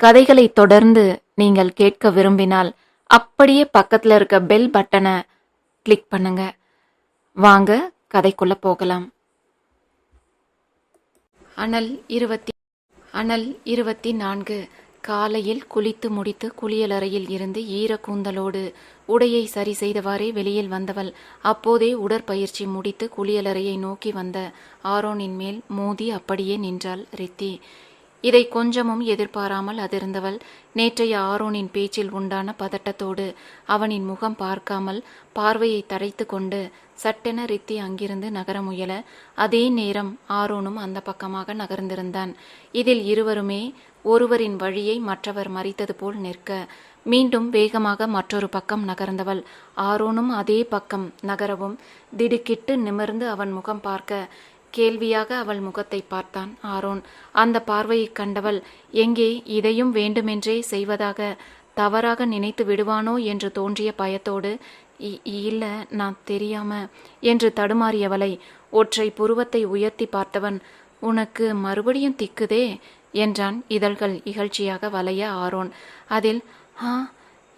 கதைகளை தொடர்ந்து நீங்கள் கேட்க விரும்பினால் அப்படியே பக்கத்தில் இருக்க பெல் பட்டனை கிளிக் பண்ணுங்க. வாங்க கதைக்குள்ள போகலாம். அனல் இருபத்தி அனல் இருபத்தி நான்கு காலையில் குளித்து முடித்து குளியலறையில் இருந்து ஈரக்கூந்தலோடு உடையை சரி செய்தவாறே வெளியில் வந்தவள். அப்போதே உடற்பயிற்சி முடித்து குளியலறையை நோக்கி வந்த ஆரோனின் மேல் மோதி அப்படியே நின்றாள் ரித்தி. இதை கொஞ்சமும் எதிர்பாராமல் அதிர்ந்தவள் நேற்றைய ஆரோனின் பேச்சில் உண்டான பதட்டத்தோடு அவனின் முகம் பார்க்காமல் பார்வையை தடைத்து கொண்டு சட்டென ரித்தி அங்கிருந்து நகர முயல. அதே நேரம் ஆரோனும் அந்த பக்கமாக நகர்ந்திருந்தான். இதில் இருவருமே ஒருவரின் வழியை மற்றவர் மறித்தது போல் நிற்க. மீண்டும் வேகமாக மற்றொரு பக்கம் நகர்ந்தவள். ஆரோனும் அதே பக்கம் நகரவும் திடுக்கிட்டு நிமிர்ந்து அவன் முகம் பார்க்க கேள்வியாக அவள் முகத்தை பார்த்தான். ஆரோன் அந்த பார்வையைக் கண்டவள் எங்கே இதையும் வேண்டுமென்றே செய்வதாக தவறாக நினைத்து விடுவானோ என்று தோன்றிய பயத்தோடு "இ- இல்ல நான் தெரியாம என்று தடுமாறியவளை ஒற்றை புருவத்தை உயர்த்தி பார்த்தவன் உனக்கு மறுபடியும் திக்குதே என்றான். இதழ்கள் இகழ்ச்சியாக வளைய ஆரோன். அதில் ஆ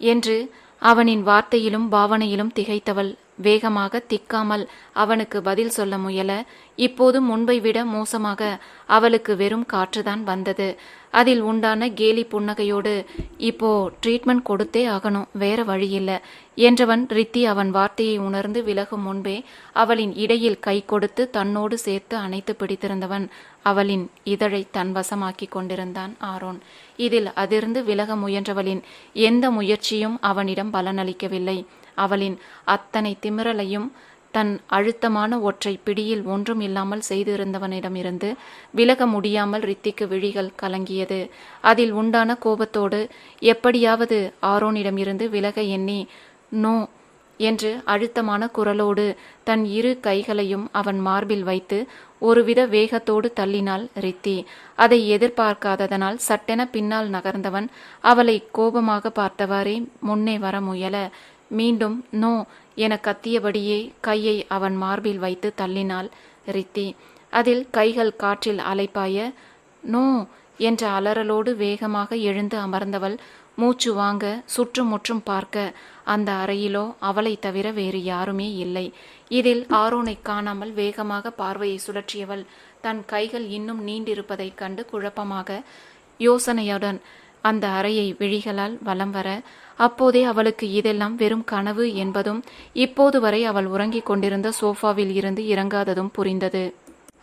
என்று அவனின் வார்த்தையிலும் பாவனையிலும் திகைத்தவள். வேகமாக திக்காமல் அவனுக்கு பதில் சொல்ல முயல. இப்போது முன்பை விட மோசமாக அவளுக்கு வெறும் காற்றுதான் வந்தது. அதில் உண்டான கேலி புன்னகையோடு இப்போ ட்ரீட்மெண்ட் கொடுத்தே ஆகணும் வேற வழியில்ல என்றவன் ரித்தி அவன் வார்த்தையை உணர்ந்து விலகும் முன்பே அவளின் இடையில் கை கொடுத்து தன்னோடு சேர்த்து அணைத்து பிடித்திருந்தவன் அவளின் இதழை தன் வசமாக்கிக் கொண்டிருந்தான் ஆரோன். இதில் அதிர்ந்து விலக முயன்றவளின் எந்த முயற்சியும் அவனிடம் பலனளிக்கவில்லை. அவளின் அத்தனை திமிரலையும் தன் அழுத்தமான ஒற்றை பிடியில் ஒன்றும் இல்லாமல் செய்திருந்தவனிடமிருந்து விலக முடியாமல் ரித்திக்கு விழிகள் கலங்கியது. அதில் உண்டான கோபத்தோடு எப்படியாவது ஆரோனிடமிருந்து விலக எண்ணி நோ என்று அழுத்தமான குரலோடு தன் இரு கைகளையும் அவன் மார்பில் வைத்து ஒருவித வேகத்தோடு தள்ளினாள் ரித்தி. அதை எதிர்பார்க்காததனால் சட்டென பின்னால் நகர்ந்தவன் அவளை கோபமாக பார்த்தவாறே முன்னே வர முயல. மீண்டும் நோ என கத்தியபடியே கையை அவன் மார்பில் வைத்து தள்ளினாள் ரித்தி. அதில் கைகள் காற்றில் அலைப்பாய நோ என்ற அலறலோடு வேகமாக எழுந்து அமர்ந்தவள். மூச்சு வாங்க சுற்றுமுற்றும் பார்க்க அந்த அறையிலோ அவளை தவிர வேறு யாருமே இல்லை. இதில் ஆரோனை காணாமல் வேகமாக பார்வையை சுழற்றியவள் தன் கைகள் இன்னும் நீண்டிருப்பதைக் கண்டு குழப்பமாக யோசனையுடன் அந்த அறையை விழிகளால் வலம் வர அப்போதே அவளுக்கு இதெல்லாம் வெறும் கனவு என்பதும் இப்போது வரை அவள் உறங்கிக் கொண்டிருந்த சோஃபாவில் இருந்து இறங்காததும் புரிந்தது.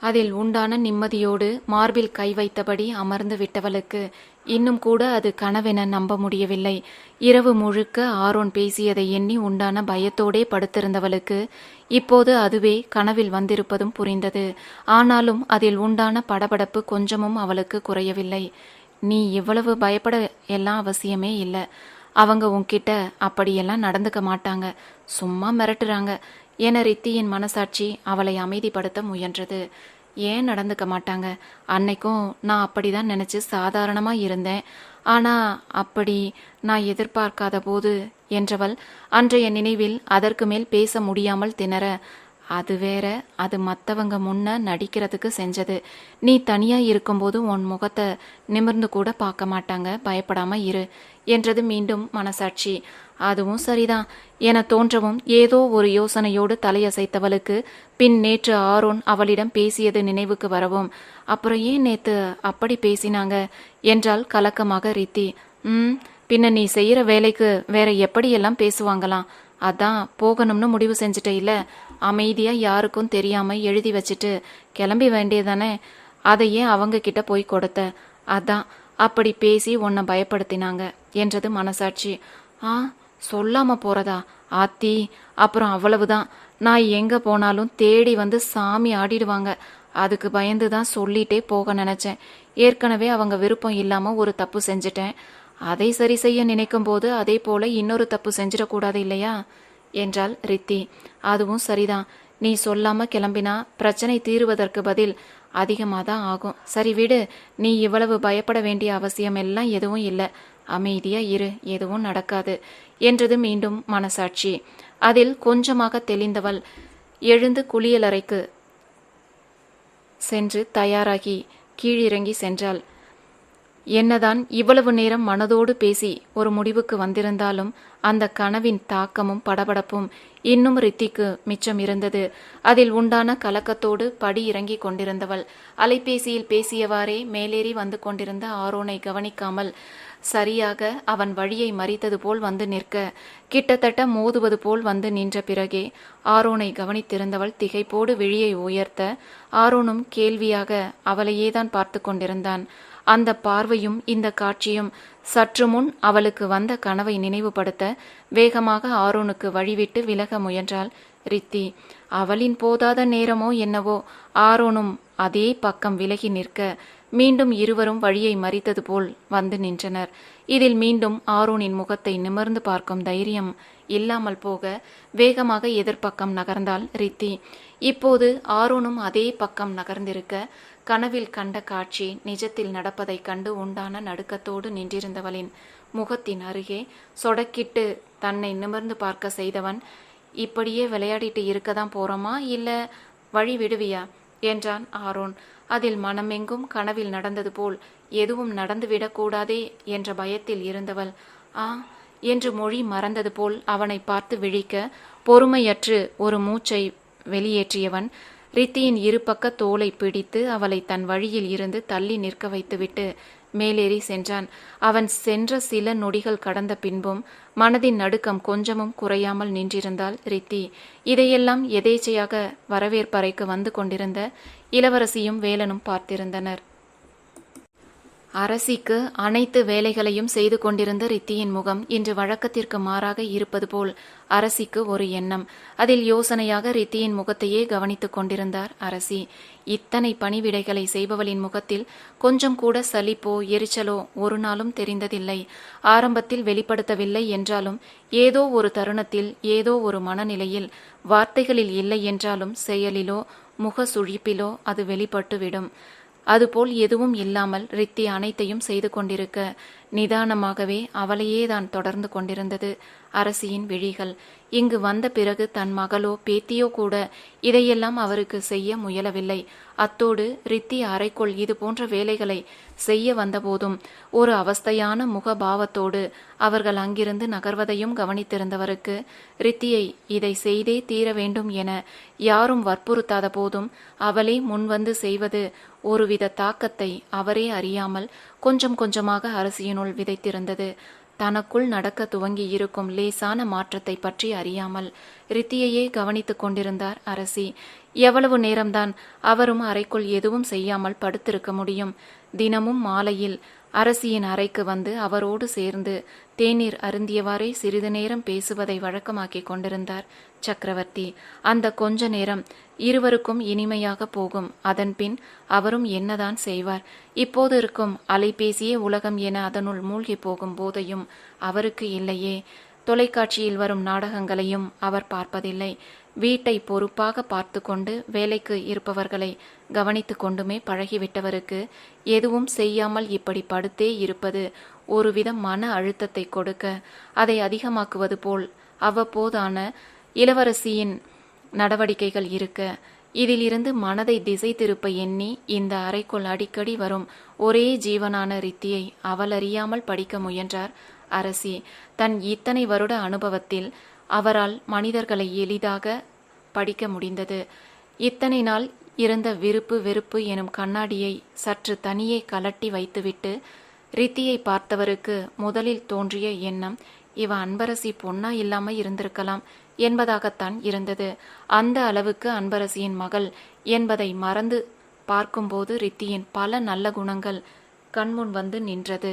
அதில் உண்டான நிம்மதியோடு மார்பில் கை வைத்தபடி அமர்ந்து விட்டவளுக்கு இன்னும் கூட அது கனவென நம்ப முடியவில்லை. இரவு முழுக்க ஆரோன் பேசியதை எண்ணி உண்டான பயத்தோடே படுத்திருந்தவளுக்கு இப்போது அதுவே கனவில் வந்திருப்பதும் புரிந்தது. ஆனாலும் அதில் உண்டான படபடப்பு கொஞ்சமும் அவளுக்கு குறையவில்லை. நீ இவ்வளவு பயப்பட எல்லாம் அவசியமே இல்லை. அவங்க உன்கிட்ட அப்படியெல்லாம் நடந்துக்க மாட்டாங்க. சும்மா மிரட்டுறாங்க. என ரித்தியின் மனசாட்சி அவளை அமைதிப்படுத்த முயன்றது. ஏன் நடந்துக்க மாட்டாங்க? அன்னைக்கும் நான் அப்படிதான் நினைச்சு சாதாரணமா இருந்தேன். ஆனா அப்படி நான் எதிர்பார்க்காத போது என்றவள் அன்றைய நினைவில் அதற்கு மேல் பேச முடியாமல் திணற அது வேற அது மத்தவங்க முன்ன நடிக்கிறதுக்கு செஞ்சது. நீ தனியா இருக்கும்போது உன் முகத்தை நிமிர்ந்து கூட பார்க்க மாட்டாங்க. பயப்படாம இரு என்றது மீண்டும் மனசாட்சி. அதுவும் சரிதான். என தோன்றவும் ஏதோ ஒரு யோசனையோடு தலையசைத்தவளுக்கு பின் நேற்று ஆரோன் அவளிடம் பேசியது நினைவுக்கு வரவும் அப்புறம் ஏன் நேத்து அப்படி பேசினாங்க? என்றால் கலக்கமாக ரித்தி. ம் பின்ன நீ செய்யற வேலைக்கு வேற எப்படியெல்லாம் பேசுவாங்களாம்? அதான் போகணும்னு முடிவு செஞ்சுட்டே இல்ல அமைதியாக யாருக்கும் தெரியாமல் எழுதி வச்சுட்டு கிளம்பி வேண்டியதானே அதை ஏன் அவங்க கிட்ட போய் கொடுத்த. அதான் அப்படி பேசி உன்னை பயப்படுத்தினாங்க என்றது மனசாட்சி. ஆ சொல்லாம போறதா? ஆத்தி அப்புறம் அவ்வளவுதான். நான் எங்க போனாலும் தேடி வந்து சாமி ஆடிடுவாங்க. அதுக்கு பயந்து தான் சொல்லிட்டே போக நினைச்சேன். ஏற்கனவே அவங்க விருப்பம் இல்லாம ஒரு தப்பு செஞ்சுட்டேன். அதை சரி செய்ய நினைக்கும் போது அதே போல இன்னொரு தப்பு செஞ்சிடக்கூடாது இல்லையா? என்றாள் ரித்தி. அதுவும் சரிதான். நீ சொல்லாம கிளம்பினா பிரச்சனை தீருவதற்கு பதில் அதிகமாக தான் ஆகும். சரி விடு. நீ இவ்வளவு பயப்பட வேண்டிய அவசியம் எல்லாம் எதுவும் இல்லை. அமைதியா இரு. எதுவும் நடக்காது என்றது மீண்டும் மனசாட்சி. அதில் கொஞ்சமாக தெளிந்தவள் எழுந்து குளியலறைக்கு சென்று தயாராகி கீழிறங்கி சென்றாள். என்னதான் இவ்வளவு நேரம் மனதோடு பேசி ஒரு முடிவுக்கு வந்திருந்தாலும் அந்த கனவின் தாக்கமும் படபடப்பும் இன்னும் ரித்திக்கு மிச்சம் இருந்தது. அதில் உண்டான கலக்கத்தோடு படி இறங்கிக் கொண்டிருந்தவள். அலைபேசியில் பேசியவாறே மேலேறி வந்து கொண்டிருந்த ஆரோனை கவனிக்காமல் சரியாக அவன் வழியை மறித்தது போல் வந்து நிற்க கிட்டத்தட்ட மோதுவது போல் வந்து நின்ற பிறகே ஆரோனை கவனித்திருந்தவள் திகைப்போடு விழியை உயர்த்த ஆரோனும் கேள்வியாக அவளையேதான் பார்த்து கொண்டிருந்தான். அந்த பார்வையும் இந்த காட்சியும் சற்று முன் அவளுக்கு வந்த கனவை நினைவுபடுத்த வேகமாக ஆரோனுக்கு வழிவிட்டு விலக முயன்றாள் ரித்தி. அவளின் போதாத நேரமோ என்னவோ ஆரோனும் அதே பக்கம் விலகி நிற்க மீண்டும் இருவரும் வழியை மறித்தது போல் வந்து நின்றனர். இதில் மீண்டும் ஆரோனின் முகத்தை நிமிர்ந்து பார்க்கும் தைரியம் இல்லாமல் போக வேகமாக எதிர்ப்பக்கம் நகர்ந்தாள் ரித்தி. இப்போது ஆரோனும் அதே பக்கம் நகர்ந்திருக்க கனவில் கண்ட காட்சி நிஜத்தில் நடப்பதைக் கண்டு உண்டான நடுக்கத்தோடு நின்றிருந்தவளின் முகத்தின் அருகே சொடக்கிட்டு தன்னை நிமிர்ந்து பார்க்க செய்தவன் இப்படியே விளையாடிட்டு இருக்க தான் போறோமா? இல்ல வழி விடுவியா? என்றான் ஆரோன். அதில் மனமெங்கும் கனவில் நடந்தது போல் எதுவும் நடந்துவிடக்கூடாதே என்ற பயத்தில் இருந்தவள். ஆ என்று மொழி மறந்தது போல் அவனை பார்த்து விழிக்க பொறுமையற்று ஒரு மூச்சை வெளியேற்றியவன் ரித்தியின் இருபக்க தோலை பிடித்து அவளை தன் வழியில் இருந்து தள்ளி நிற்க வைத்துவிட்டு மேலேறி சென்றான். அவன் சென்ற சில நொடிகள் கடந்த பின்பும் மனதின் நடுக்கம் கொஞ்சமும் குறையாமல் நின்றிருந்தாள் ரித்தி. இதையெல்லாம் எதேச்சையாக வரவேற்பறைக்கு வந்து கொண்டிருந்த இளவரசியும் வேலனும் பார்த்திருந்தனர். அரசிக்கு அனைத்து வேலைகளையும் செய்து கொண்டிருந்த ரித்தியின் முகம் இன்று வழக்கத்திற்கு மாறாக இருப்பது போல் அரசிக்கு ஒரு எண்ணம். அதில் யோசனையாக ரித்தியின் முகத்தையே கவனித்துக் கொண்டிருந்தார் அரசி. இத்தனை பணிவிடைகளை செய்பவளின் முகத்தில் கொஞ்சம் கூட சலிப்போ எரிச்சலோ ஒரு நாளும் தெரிந்ததில்லை. ஆரம்பத்தில் வெளிப்படுத்தவில்லை என்றாலும் ஏதோ ஒரு தருணத்தில் ஏதோ ஒரு மனநிலையில் வார்த்தைகளில் இல்லை என்றாலும் செயலிலோ முக சுழிப்பிலோ அது வெளிப்பட்டுவிடும். அதுபோல் எதுவும் இல்லாமல் ரித்தி அனைத்தையும் செய்து கொண்டிருக்க நிதானமாகவே அவளையே தான் தொடர்ந்து கொண்டிருந்தது. அரசியின் விழிகள். இங்கு வந்த பிறகு தன் மகளோ பேத்தியோ கூட இதையெல்லாம் அவருக்கு செய்ய முயலவில்லை. அத்தோடு ரித்தி அறைக்குள் இது போன்ற வேலைகளை செய்ய வந்தபோதும் ஒரு அவஸ்தையான முகபாவத்தோடு அவர்கள் அங்கிருந்து நகர்வதையும் கவனித்திருந்தவருக்கு ரித்தியை இதை செய்தே தீர வேண்டும் என யாரும் வற்புறுத்தாத போதும் அவளே முன்வந்து செய்வது ஒருவித தாக்கத்தை அவரே அறியாமல் கொஞ்சம் கொஞ்சமாக அரசியனுள் விதைத்திருந்தது. தனக்குள் நடக்க துவங்கி இருக்கும் லேசான மாற்றத்தை பற்றி அறியாமல் ரித்தியையே கவனித்துக் கொண்டிருந்தார் அரசி. எவ்வளவு நேரம்தான் அவரும் அறைக்குள் எதுவும் செய்யாமல் படுத்திருக்க முடியும். தினமும் மாலையில் அரசியின் அறைக்கு வந்து அவரோடு சேர்ந்து தேநீர் அருந்தியவாறே சிறிது நேரம் பேசுவதை வழக்கமாக்கிக் கொண்டிருந்தார் சக்கரவர்த்தி. அந்த கொஞ்ச நேரம் இருவருக்கும் இனிமையாக போகும். அதன்பின் அவரும் என்னதான் செய்வார்? இப்போது இருக்கும் அலைபேசியே உலகம் என அதனுள் மூழ்கி போகும் போதையும் அவருக்கு இல்லையே. தொலைக்காட்சியில் வரும் நாடகங்களையும் அவர் பார்ப்பதில்லை. வீட்டை பொறுப்பாக பார்த்து கொண்டு வேலைக்கு இருப்பவர்களை கவனித்து கொண்டுமே பழகிவிட்டவருக்கு எதுவும் செய்யாமல் இப்படி படுத்தே இருப்பது ஒருவித மன அழுத்தத்தை கொடுக்க அதை அதிகமாக்குவது போல் அவ்வப்போதான இளவரசியின் நடவடிக்கைகள் இருக்க இதிலிருந்து மனதை திசை திருப்ப எண்ணி இந்த அறைக்குள் அடிக்கடி வரும் ஒரே ஜீவனான ரித்தியை அவள் அறியாமல் படிக்க முயன்றார். அரசி தன் இத்தனை வருட அனுபவத்தில் அவரால் மனிதர்களை எளிதாக படிக்க முடிந்தது. இத்தனை நாள் இருந்த விருப்பு வெறுப்பு எனும் கண்ணாடியை சற்று தனியே கலட்டி வைத்துவிட்டு ரித்தியை பார்த்தவருக்கு முதலில் தோன்றிய எண்ணம் இவ அன்பரசி பொன்னா இல்லாம இருந்திருக்கலாம் என்பதாகத்தான் இருந்தது. அந்த அளவுக்கு அன்பரசியின் மகள் என்பதை மறந்து பார்க்கும்போது ரித்தியின் பல நல்ல குணங்கள் கண்முன் வந்து நின்றது.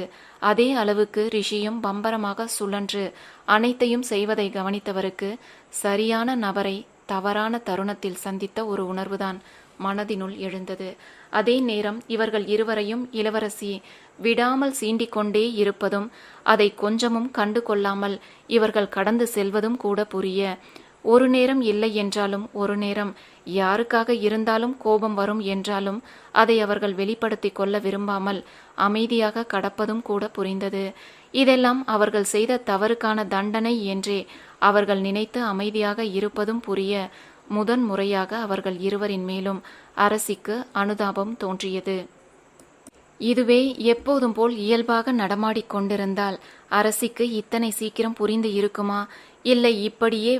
அதே அளவுக்கு ரிஷியும் பம்பரமாக சுழன்று அனைத்தையும் செய்வதை கவனித்தவருக்கு சரியான நபரை தவறான தருணத்தில் சந்தித்த ஒரு உணர்வுதான் மனதினுள் எழுந்தது. அதே நேரம் இவர்கள் இருவரையும் இளவரசி விடாமல் சீண்டிக்கொண்டே இருப்பதும் அதை கொஞ்சமும் கண்டு கொள்ளாமல் இவர்கள் கடந்து செல்வதும் கூட புரிய ஒரு நேரம் இல்லை என்றாலும் ஒரு நேரம் யாருக்காக இருந்தாலும் கோபம் வரும் என்றாலும் அதை அவர்கள் வெளிப்படுத்தி கொள்ள விரும்பாமல் அமைதியாக கடப்பதும் கூட புரிந்தது. இதெல்லாம் அவர்கள் செய்த தவறுக்கான தண்டனை என்றே அவர்கள் நினைத்து அமைதியாக இருப்பதும் புரிய முதன் முறையாக அவர்கள் இருவரின் மேலும் அரசிக்கு அனுதாபம் தோன்றியது. இதுவே எப்போதும் போல் இயல்பாக நடமாடிக் கொண்டிருந்தால் அரசிக்கு இத்தனை சீக்கிரம் புரிந்து இருக்குமா? இல்லை இப்படியே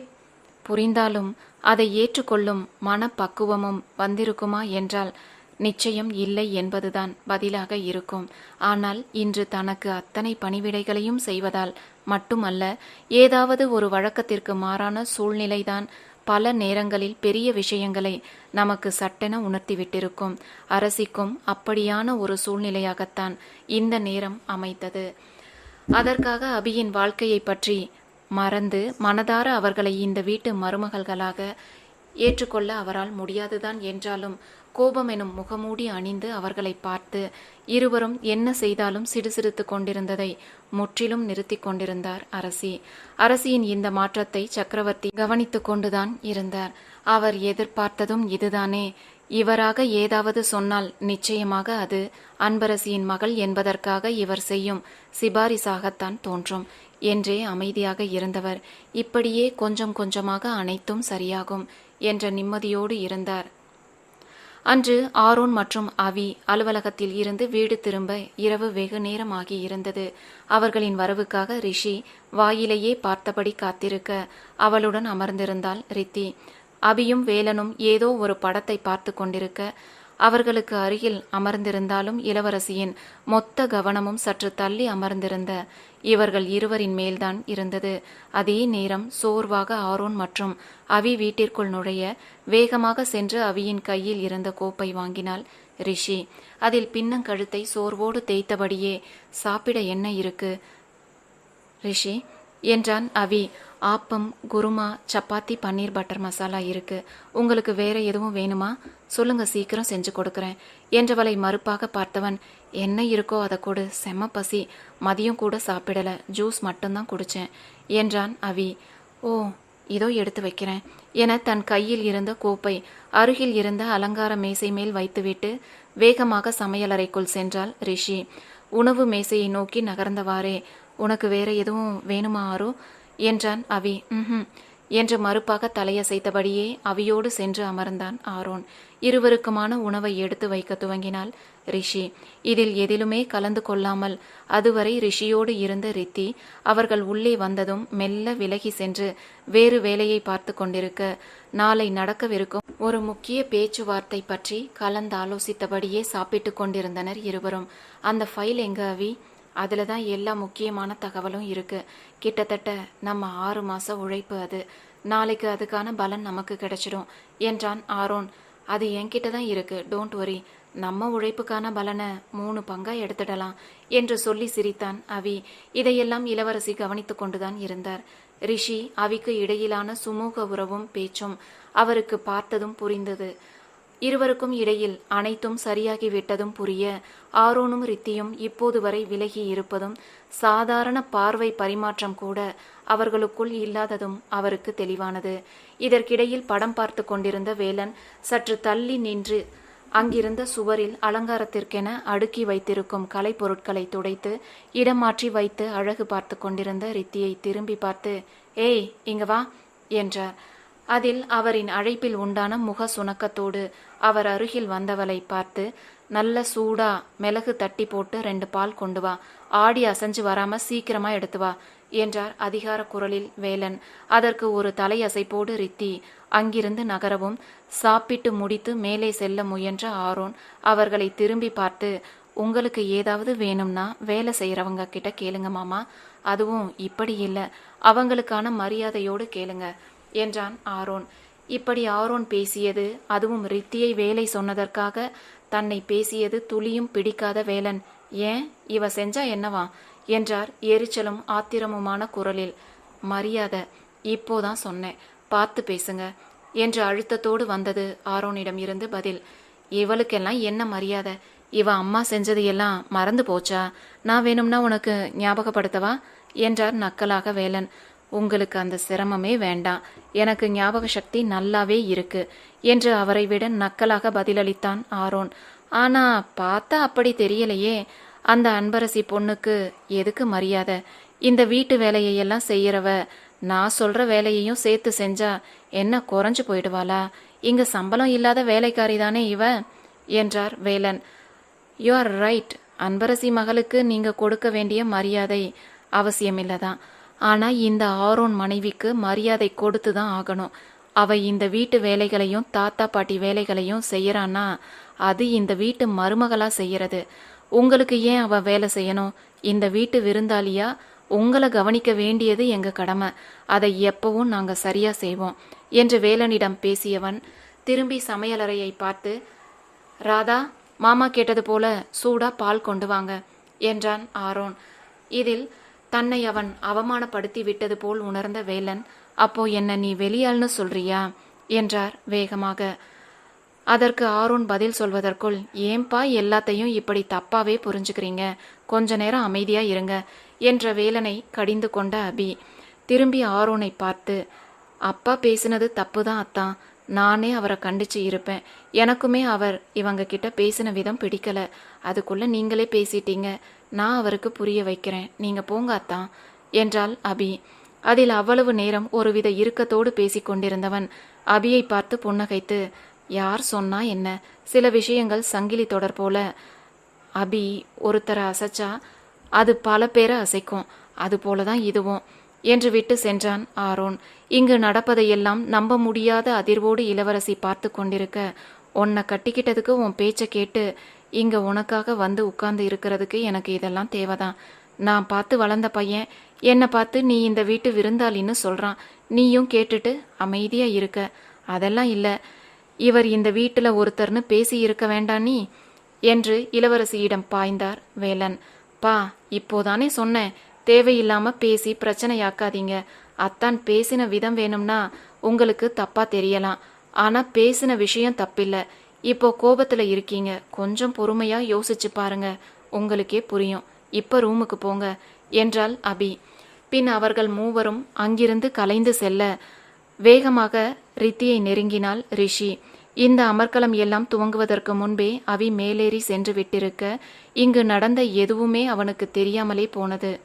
புரிந்தாலும் அதை ஏற்றுக்கொள்ளும் மனப்பக்குவமும் வந்திருக்குமா என்றால் நிச்சயம் இல்லை என்பதுதான் பதிலாக இருக்கும். ஆனால் இன்று தனக்கு அத்தனை பணிவிடைகளையும் செய்வதால் மட்டுமல்ல ஏதாவது ஒரு வழக்கத்திற்கு மாறான சூழ்நிலைதான் பல நேரங்களில் பெரிய விஷயங்களை நமக்கு சட்டென உணர்த்திவிட்டிருக்கும். அரசிக்கும் அப்படியான ஒரு சூழ்நிலையாகத்தான் இந்த நேரம் அமைத்தது அதற்காக அபியின் வாழ்க்கையை பற்றி மறந்து மனதார அவர்களை இந்த வீட்டு மருமகள்களாக ஏற்றுக்கொள்ள அவரால் முடியாதுதான் என்றாலும் கோபம் எனும் முகமூடி அணிந்து அவர்களை பார்த்து இருவரும் என்ன செய்தாலும் சிடுசிடுத்து கொண்டிருந்ததை முற்றிலும் நிறுத்தி கொண்டிருந்தார் அரசி. அரசியின் இந்த மாற்றத்தை சக்கரவர்த்தி கவனித்து கொண்டுதான் இருந்தார். அவர் எதிர்பார்த்ததும் இதுதானே. இவராக ஏதாவது சொன்னால் நிச்சயமாக அது அன்பரசியின் மகள் என்பதற்காக இவர் செய்யும் சிபாரிசாகத்தான் தோன்றும். என்றே அமைதியாக இருந்தவர். இப்படியே கொஞ்சம் கொஞ்சமாக அனைத்தும் சரியாகும் என்ற நிம்மதியோடு இருந்தார். அன்று ஆரோன் மற்றும் அவி அலுவலகத்தில் இருந்து வீடு திரும்ப இரவு வெகு நேரமாகி இருந்தது. அவர்களின் வரவுக்காக ரிஷி வாயிலேயே பார்த்தபடி காத்திருக்க அவளுடன் அமர்ந்திருந்தாள் ரித்தி. அபியும் வேலனும் ஏதோ ஒரு படத்தை பார்த்து கொண்டிருக்க அவர்களுக்கு அருகில் அமர்ந்திருந்தாலும் இளவரசியின் மொத்த கவனமும் சற்று தள்ளி அமர்ந்திருந்த இவர்கள் இருவரின் மேல்தான் இருந்தது. அதே நேரம் சோர்வாக ஆரோன் மற்றும் அவி வீட்டிற்குள் நுழைய வேகமாக சென்று அவியின் கையில் இருந்த கோப்பை வாங்கினாள். ரிஷி அதில் பின்னங்கழுத்தை சோர்வோடு தேய்த்தபடியே சாப்பிட என்ன இருக்கு? ரிஷி என்றான் அவி ஆப்பம் குருமா சப்பாத்தி பன்னீர் பட்டர் மசாலா இருக்கு. உங்களுக்கு வேற எதுவும் வேணுமா? சொல்லுங்க சீக்கிரம் செஞ்சு கொடுக்குறேன். என்றவளை மறுப்பாக பார்த்தவன் என்ன இருக்கோ அதை கொடு. செம்ம பசி. மதியம் கூட சாப்பிடல. ஜூஸ் மட்டும்தான் குடிச்சேன். என்றான் அவி. ஓ இதோ எடுத்து வைக்கிறேன். என தன் கையில் இருந்த கோப்பை அருகில் இருந்த அலங்கார மேசை மேல் வைத்துவிட்டு வேகமாக சமையலறைக்குள் சென்றாள் ரிஷி. உணவு மேசையை நோக்கி நகர்ந்தவாறே. உனக்கு வேற எதுவும் வேணுமா ஆரோ? என்றான் அவி. ம் என்று மறுப்பாக தலையசைத்தபடியே அவியோடு சென்று அமர்ந்தான் ஆரோன். இருவருக்குமான உணவை எடுத்து வைக்க துவங்கினாள். ரிஷி இதில் எதிலுமே கலந்து கொள்ளாமல் அதுவரை ரிஷியோடு இருந்த ரித்தி அவர்கள் உள்ளே வந்ததும் மெல்ல விலகி சென்று வேறு வேலையை பார்த்து கொண்டிருக்க நாளை நடக்கவிருக்கும் ஒரு முக்கிய பேச்சுவார்த்தை பற்றி கலந்தாலோசித்தபடியே சாப்பிட்டு கொண்டிருந்தனர் இருவரும். அந்த ஃபைல் எங்க அவி? அதில் தான் எல்லா முக்கியமான தகவலும் இருக்கு. கிட்டத்தட்ட நம்ம ஆறு மாத உழைப்பு அது. நாளைக்கு அதுக்கான பலன் நமக்கு கிடைச்சிடும். என்றான் ஆரோன். அது என்கிட்ட தான் இருக்கு. டோன்ட் வரி நம்ம உழைப்புக்கான பலனை மூணு பங்கா எடுத்துடலாம் என்று சொல்லி சிரித்தான் அவி. இதையெல்லாம் இளவரசி கவனித்து கொண்டுதான் இருந்தார். ரிஷி அவிக்கு இடையிலான சுமூக உறவும் பேச்சும் அவருக்கு பார்த்ததும் புரிந்தது. இருவருக்கும் இடையில் அனைத்தும் சரியாகி விட்டதும் புரிய ஆரோனும் ரித்தியும் இப்போது வரை விலகி இருப்பதும் சாதாரண பார்வை பரிமாற்றம் கூட அவர்களுக்குள் இல்லாததும் அவருக்கு தெளிவானது. இதற்கிடையில் படம் பார்த்து கொண்டிருந்த வேலன் சற்று தள்ளி நின்று அங்கிருந்த சுவரில் அலங்காரத்திற்கென அடுக்கி வைத்திருக்கும் கலைப்பொருட்களை துடைத்து இடம் மாற்றி வைத்து அழகு பார்த்து கொண்டிருந்த ரித்தியை திரும்பி பார்த்து ஏய் இங்க வா என்றார். அதில் அவரின் அழைப்பில் உண்டான முக சுணக்கத்தோடு அவர் அருகில் வந்தவளை பார்த்து நல்ல சூடா மிளகு தட்டி போட்டு ரெண்டு பால் கொண்டு வா. ஆடி அசைஞ்சு வராம சீக்கிரமா எடுத்து வா என்றார் அதிகார குரலில் வேலன். அதற்கு ஒரு தலையசைப்போடு ரித்தி அங்கிருந்து நகரவும் சாப்பிட்டு முடித்து மேலே செல்ல முயன்ற ஆரோன் அவர்களை திரும்பி பார்த்து உங்களுக்கு ஏதாவது வேணும்னா வேலை செய்யறவங்க கிட்ட கேளுங்க மாமா. அதுவும் இப்படி இல்லை. அவங்களுக்கான மரியாதையோடு கேளுங்க என்றான் ஆரோன். இப்படி ஆரோன் பேசியது அதுவும் ரித்தியை வேலை சொன்னதற்காக தன்னை பேசியது துளியும் பிடிக்காத வேலன். ஏன்? இவ செஞ்சா என்னவா? என்றார் எரிச்சலும் ஆத்திரமுமான குரலில். மரியாதை இப்போதான் சொன்னேன். பார்த்து பேசுங்க என்று அழுத்தத்தோடு வந்தது ஆரோனிடம் இருந்து பதில். இவளுக்கெல்லாம் என்ன மரியாதை? இவ அம்மா செஞ்சது எல்லாம் மறந்து போச்சா? நான் வேணும்னா உனக்கு ஞாபகப்படுத்தவா? என்றார் நக்கலாக வேலன். உங்களுக்கு அந்த சிரமமே வேண்டாம். எனக்கு ஞாபக சக்தி நல்லாவே இருக்கு என்று அவரை விட நக்கலாக பதிலளித்தான் ஆரோன். ஆனா பார்த்தா அப்படி தெரியலையே. அந்த அன்பரசி பொண்ணுக்கு எதுக்கு மரியாதை? இந்த வீட்டு வேலையெல்லாம் செய்யறவ நான் சொல்ற வேலையையும் சேர்த்து செஞ்சா என்ன குறைஞ்சு போயிடுவாளா? இங்க சம்பளம் இல்லாத வேலைக்காரி தானே இவ? என்றார் Velan. You are right Anbarasi மகளுக்கு நீங்க கொடுக்க வேண்டிய மரியாதை அவசியமில்லதான். ஆனால் இந்த ஆரோன் மனைவிக்கு மரியாதை கொடுத்து தான் ஆகணும். அவ இந்த வீட்டு வேலைகளையும் தாத்தா பாட்டி வேலைகளையும் செய்யறான்னா அது இந்த வீட்டு மருமகளா செய்யறது. உங்களுக்கு ஏன் அவ வேலை செய்யணும்? இந்த வீட்டு விருந்தாளியா? உங்களை கவனிக்க வேண்டியது எங்க கடமை. அதை எப்பவும் நாங்க சரியா செய்வோம் என்று வேலனிடம் பேசியவன் திரும்பி சமையலறையை பார்த்து ராதா மாமா கேட்டது போல சூடா பால் கொண்டு வாங்க என்றான் ஆரோன். இதில் தன்னை அவன் அவமானப்படுத்தி விட்டது போல் உணர்ந்த வேலன் அப்போ என்ன நீ வெளியாள்னு சொல்றியா? என்றார் வேகமாக. அதற்கு ஆரோன் பதில் சொல்வதற்குள் ஏன்பா எல்லாத்தையும் இப்படி தப்பாவே புரிஞ்சுக்கிறீங்க? கொஞ்ச நேரம் அமைதியா இருங்க என்ற வேலனை கடிந்து கொண்ட அபி. திரும்பி ஆரோனை பார்த்து அப்பா பேசினது தப்பு தான் அத்தான் நானே அவரை கண்டிச்சு இருப்பேன். எனக்குமே அவர் இவங்க கிட்ட பேசின விதம் பிடிக்கல. அதுக்குள்ள நீங்களே பேசிட்டீங்க. நான் அவருக்கு புரிய வைக்கிறேன். நீங்க போங்க அத்தா என்றாள் அபி. அதில் அவ்வளவு நேரம் ஒருவித இறுக்கத்தோடு பேசிக் கொண்டிருந்தவன் அபியை பார்த்து புன்னகைத்து யார் சொன்னா என்ன? சில விஷயங்கள் சங்கிலி தொடர் போல. அபி ஒருத்தரை அசைச்சா அது பல பேரை அசைக்கும். அது போலதான் இதுவும் என்று விட்டு சென்றான் ஆரோன். இங்கு நடப்பதையெல்லாம் நம்ப முடியாத அதிர்வோடு இளவரசி பார்த்து கொண்டிருக்க உன்னை கட்டிக்கிட்டதுக்கு உன் பேச்சை கேட்டு இங்க உனக்காக வந்து உட்கார்ந்து இருக்கிறதுக்கு எனக்கு இதெல்லாம் தேவைதான். நான் பார்த்து வளர்ந்த பையன். என்னை பார்த்து நீ இந்த வீட்டு விருந்தாளின்னு சொல்றான். நீயும் கேட்டுட்டு அமைதியா இருக்க. அதெல்லாம் இல்ல. இவர் இந்த வீட்டுல ஒருத்தர்னு பேசி இருக்க வேண்டாம் நீ என்று இளவரசியிடம் பாய்ந்தார் வேலன். பா இப்போதானே சொன்னேன். தேவையில்லாம பேசி பிரச்சனையாக்காதீங்க. அத்தான் பேசின விதம் வேணும்னா உங்களுக்கு தப்பா தெரியலாம். ஆனா பேசின விஷயம் தப்பில்லை. இப்போ கோபத்துல இருக்கீங்க. கொஞ்சம் பொறுமையா யோசிச்சு பாருங்க. உங்களுக்கே புரியும். இப்ப ரூமுக்கு போங்க. என்றாள் அபி. பின் அவர்கள் மூவரும் அங்கிருந்து கலைந்து செல்ல. வேகமாக ரித்தியை நெருங்கினாள் ரிஷி. இந்த அமர்க்கலம் எல்லாம் துவங்குவதற்கு முன்பே அவி மேலேறி சென்று விட்டிருக்க இங்கு நடந்த எதுவுமே அவனுக்கு தெரியாமலே போனது.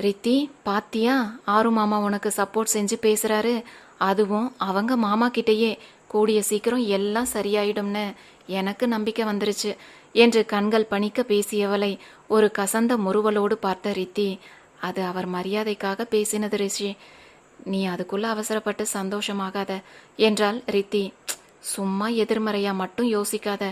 ரித்தி பாத்தியா? ஆறு மாமா உனக்கு சப்போர்ட் செஞ்சு பேசுறாரு. அதுவும் அவங்க மாமா கிட்டேயே. கூடிய சீக்கிரம் எல்லாம் சரியாயிடும்னு எனக்கு நம்பிக்கை வந்துருச்சு என்று கண்கள் பணிக்க பேசியவளை ஒரு கசந்த முறுவலோடு பார்த்த ரித்தி அது அவர் மரியாதைக்காக பேசினது ரிஷி. நீ அதுக்குள்ள அவசரப்பட்டு சந்தோஷமாகாத என்றால் ரித்தி. சும்மா எதிர்மறையா மட்டும் யோசிக்காத.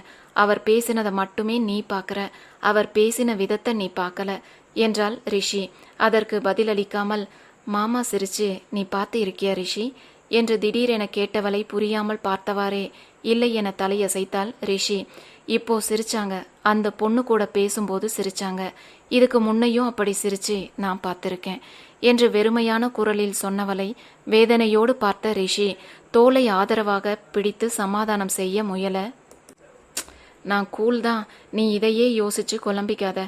அவர் பேசினதை மட்டுமே நீ பார்க்கற. அவர் பேசின விதத்தை நீ பார்க்கல என்றால் ரிஷி. அதற்கு பதிலளிக்காமல் மாமா சிரிச்சு நீ பார்த்து இருக்கியா ரிஷி? என்று திடீரென கேட்டவளை புரியாமல் பார்த்தவாறே இல்லை என தலையசைத்தாள் ரிஷி. இப்போ சிரிச்சாங்க. அந்த பொண்ணு கூட பேசும்போது சிரிச்சாங்க. இதுக்கு முன்னையும் அப்படி சிரிச்சு நான் பார்த்திருக்கேன் என்று வெறுமையான குரலில் சொன்னவளை வேதனையோடு பார்த்த ரிஷி தோலை ஆதரவாக பிடித்து சமாதானம் செய்ய முயல நான் கூல் தான். நீ இதையே யோசிச்சு குழம்பிக்காத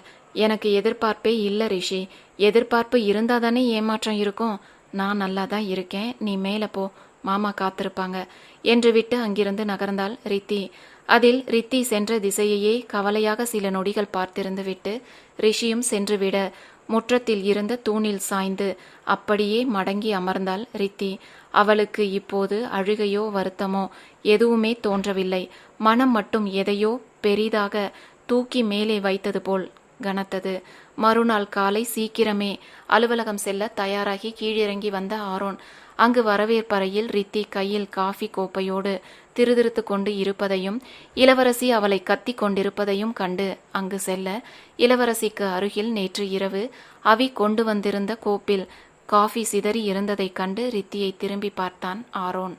எனக்கு எதிர்பார்ப்பே இல்லை ரிஷி. எதிர்பார்ப்பு இருந்தாதானே ஏமாற்றம் இருக்கும். நான் நல்லா தான் இருக்கேன். நீ மேலே போ. மாமா காத்திருப்பாங்க. என்று விட்டு அங்கிருந்து நகர்ந்தாள் ரித்தி. அதில் ரித்தி சென்ற திசையையே கவலையாக சில நொடிகள் பார்த்திருந்து விட்டு ரிஷியும் சென்றுவிட. முற்றத்தில் இருந்த தூணில் சாய்ந்து அப்படியே மடங்கி அமர்ந்தாள் ரித்தி. அவளுக்கு இப்போது அழுகையோ வருத்தமோ எதுவுமே தோன்றவில்லை. மனம் மட்டும் எதையோ பெரிதாக தூக்கி மேலே வைத்தது போல் கனத்தது. மறுநாள் காலை சீக்கிரமே அலுவலகம் செல்ல தயாராகி கீழிறங்கி வந்த ஆரோன் அங்கு வரவேற்பறையில் ரித்தி கையில் காஃபி கோப்பையோடு திருதிருத்து கொண்டு இருப்பதையும் இளவரசி அவளை கத்தி கொண்டிருப்பதையும் கண்டு அங்கு செல்ல இளவரசிக்கு அருகில் நேற்று இரவு அவி கொண்டு வந்திருந்த கோப்பில் காஃபி சிதறி இருந்ததைக் கண்டு ரித்தியை திரும்பி பார்த்தான் ஆரோன்.